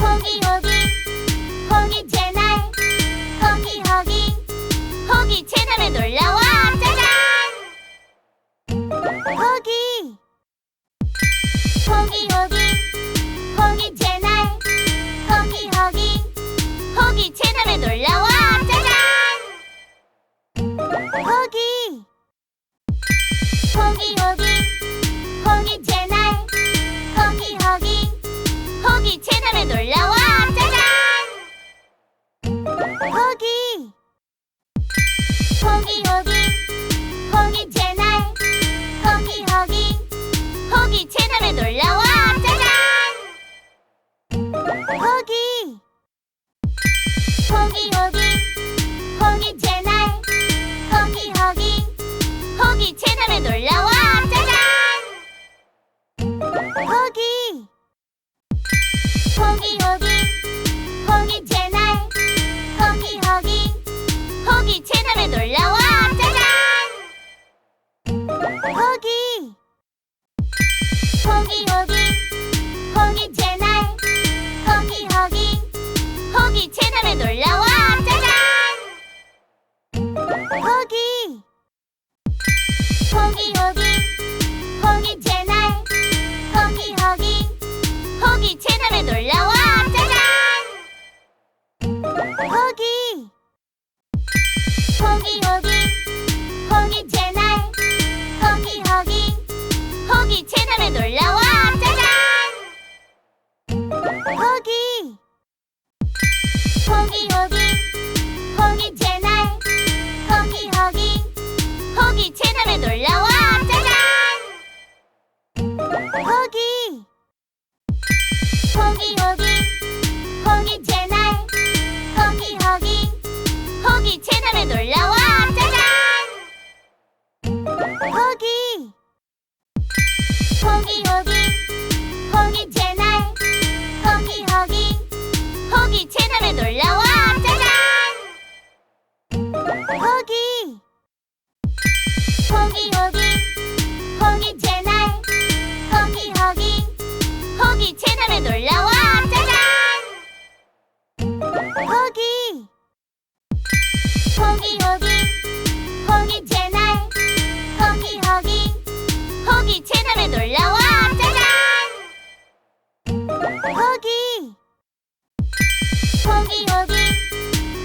호기 호기. 호기 채널. 호기 호기. 호기 채널에 놀러와. 짜잔! 호기. 호기 호기. 호기 채널. 호기 호기. 호기 채널에 놀러와. 짜잔! 호기. 호기 호기. 호기 채널 호기 호기 호기 채널 호기 호기 호기 채널에 놀러와 짜잔! 호기 호기 호기 호기 채널 호기 호기 호기 채널에 놀러와 짜잔! 호기 호기 호기 호기 호기 호기 채널 호기 호기 호기 채널에 놀러와. 짜잔! 호기 호기 호기 호기 채널 호기 호기 호기 채널에 놀러와. 짜잔! 호기 호기 호기 호기 채널 호기 채널에 놀러와. 짜잔! 호기! 호기 호기.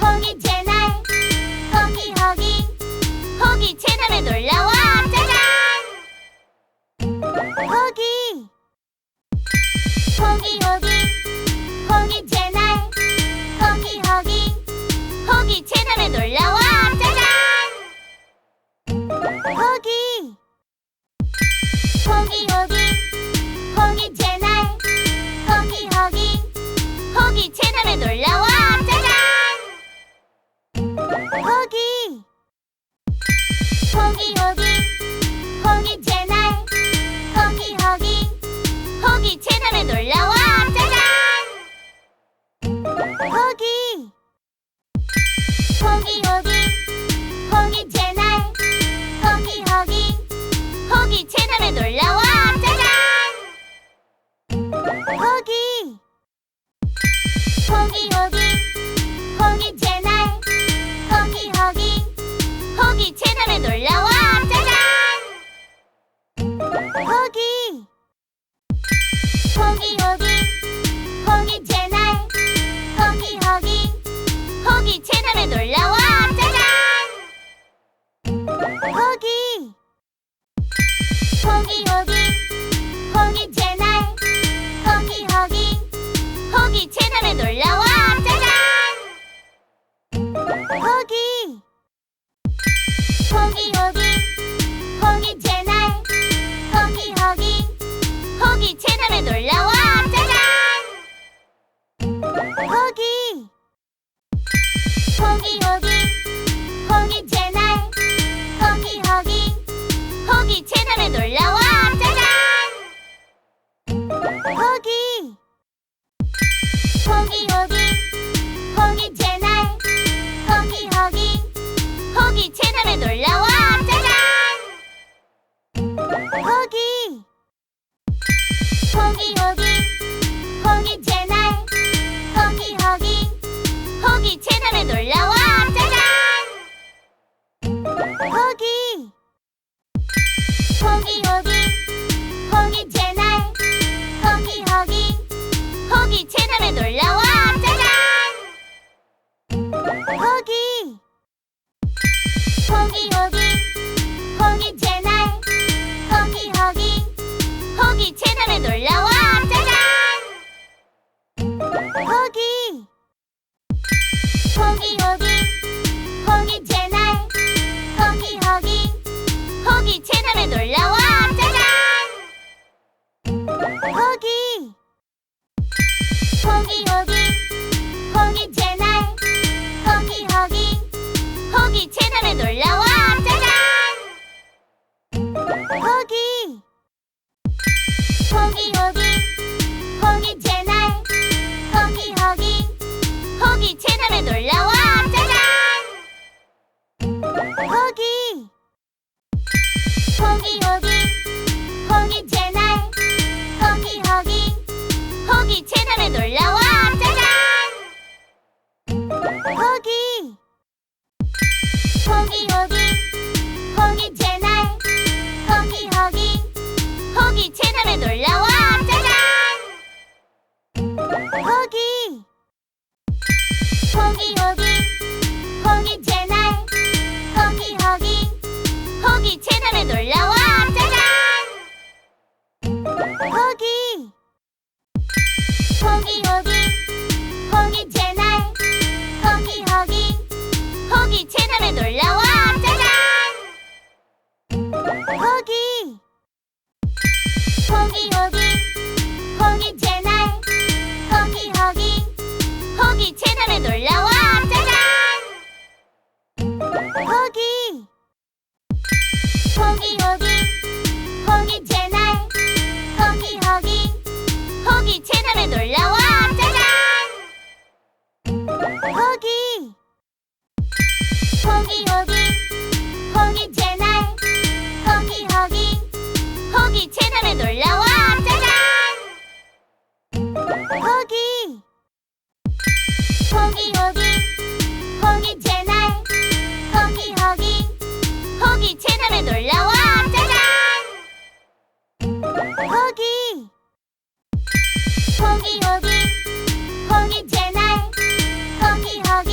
호기 채널. 호기 호기. 호기 채널에 놀러와. 짜잔! 호기! 호기 호기. 호기 채널. 호기 호기. 호기 채널에 놀러와. 짜잔! 호기 호기 호기 호기 채널 호기 호기 호기 채널에 놀러 호기 호기 호기 채널 호기 호기 호기 채널에 놀러와 짜잔! 호기 호기 호기 호기 채널 호기 호기 호기 채널에 놀러와 짜잔! 호기 호기 호기 호기 채널에 놀러와. 짜잔! 호기! 호기 호기. 호기 채널. 호기 호기. 호기 채널에 놀러와. 짜잔! 호기! 호기 호기. 호기 채널. 호기 호기. 호기 채널에 놀러와 채널에 놀러와. 짜잔! 호기. 호기 호기. 호기 채널. 호기 호기. 호기 채널에 놀러와. 짜잔! 호기. 호기 호기 ほぎほぎ 호기 호기. 호기 채널. 호기 호기. 호기 채널에 놀러와. 짜잔! 호기. 호기 호기. 호기 채널. 호기 호기. 호기 채널에 놀러와. 짜잔! 호기. 호기 호기 호기 채널에 놀러와. 짜잔! 호기. 호기 호기. 호기 채널. 호기 호기. 호기 채널에 놀러와. 짜잔! 호기. 호기 호기 호기 호기 호기 채널 호기 호기 호기 채널에 놀러와 짜잔! 호기 호기 호기 호기 채널 호기 호기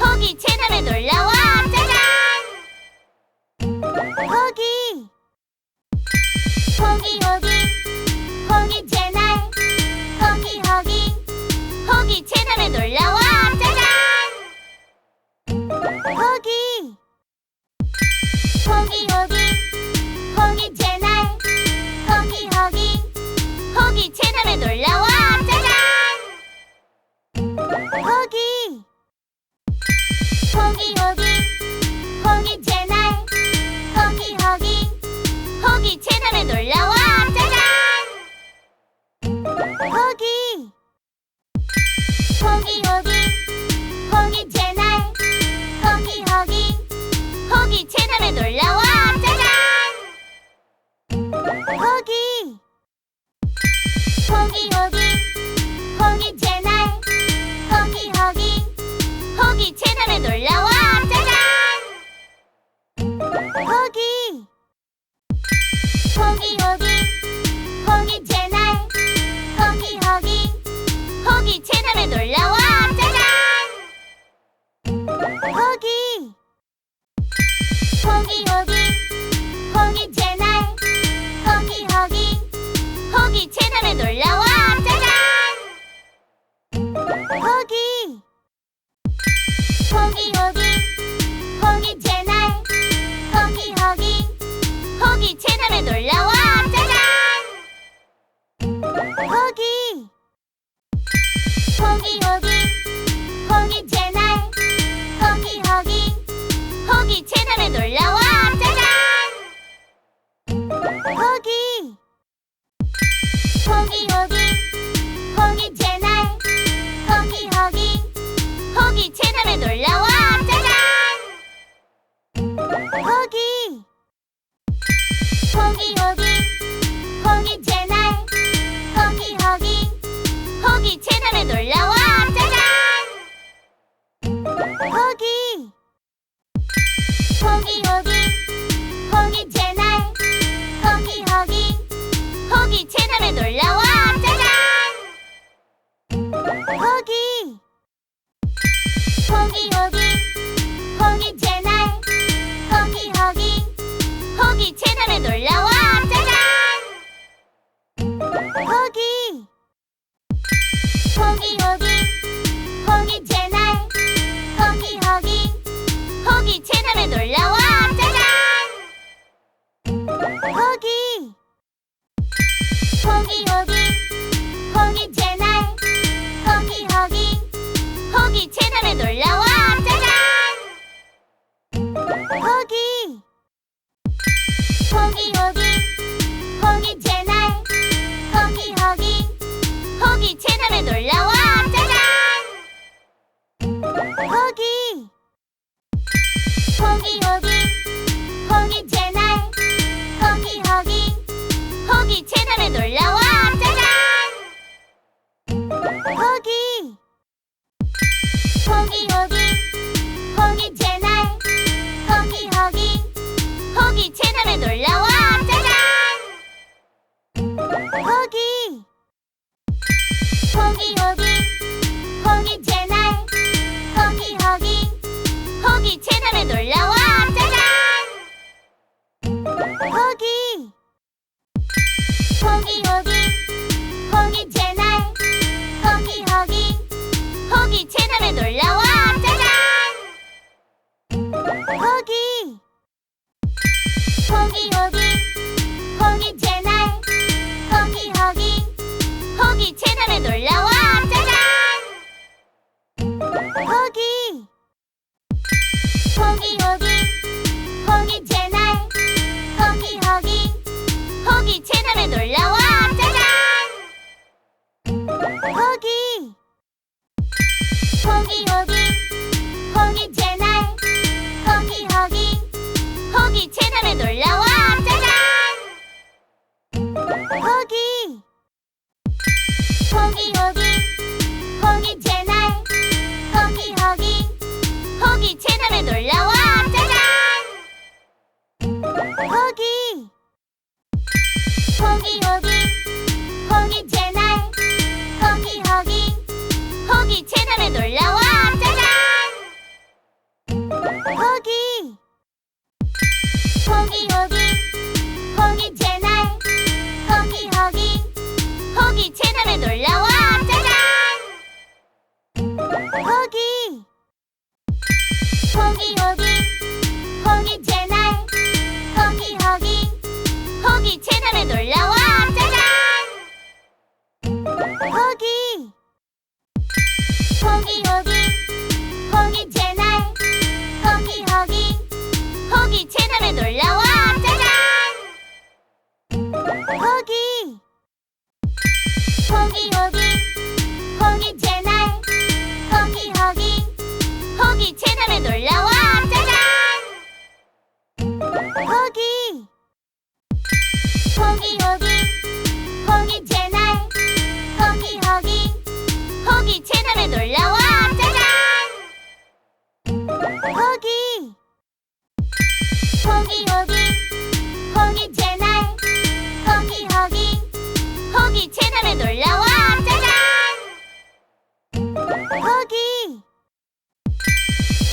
호기 채널에 놀러와 짜잔! 호기 호기 호기 호기 채널 채널에 놀러와. 짜잔! 호기. 호기 호기. 호기 채널. 호기 호기. 호기 채널에 놀러와. 짜잔! 호기. 호기 호기. 호기 채널. 호기 호기. 호기 채널에 놀러와 호기 호기. 호기 채널. 호기 호기. 호기 채널에 놀러와. 짜잔! 호기. 호기 호기. 호기 채널. 호기 호기. 호기 채널에 놀러와. 짜잔! 호기. 호기 호기. 호기 채널. 호기 호기. 호기 채널에 놀러와 호기 호기 호기 채널 호기 호기 호기 채널에 놀러와 짜잔! 호기 호기 호기 호기 호기. 호기 채널. 호기 호기. 호기 채널에 놀러와. 짜잔! 호기. 호기 호기. 호기 채널. 호기 호기. 호기 채널에 놀러와. 짜잔! 호기. 호기 호기 호기 채널에 놀러와. 짜잔! 호기. 호기 호기. 호기 채널. 호기 호기. 호기 채널에 놀러와. 짜잔! 호기. 호기 호기. 호기 채널. 호기 호기. 호기 채널에 놀러와 호기 호기 호기 채널 호기 호기 호기 채널에 놀러와. 짜잔! 호기 호기 호기 호기 채널 호기 호기 호기 채널에 놀러와. 짜잔! 호기 호기 호기 동물의 놀라와 짜잔! 호기! 호기 호기 호기 호기 호기 채널 호기 호기 호기 채널에 놀러와 짜잔! 호기 호기 호기 호기 채널 호기 호기 호기 채널에 놀러와 짜잔! 호기 호기 호기 채널에 놀러와. 짜잔! 호기! 호기 호기. 호기 채널. 호기 호기. 호기 채널에 놀러와. 짜잔! 호기! 호기 호기. 호기 채널. 호기 호기. 호기 채널에 놀러와. 짜잔! 호기 おぎおぎ」 호기 호기. 호기 채널 호기 호기. 호기 채널에 놀러와 짜잔! 호기. 호기 호기. 호기 호기 호기. 호기 채널에 놀러와 짜잔! 호기.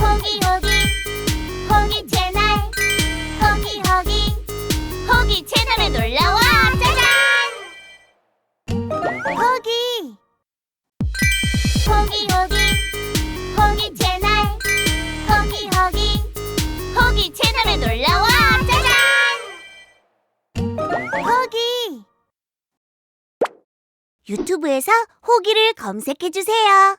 호기 호기. 호기 호기 호기. 호기 채널에 놀러와 호기. 호기 호기. 호기 채널. 호기 호기. 호기 채널에 놀러와. 짜잔! 호기. 유튜브에서 호기를 검색해 주세요.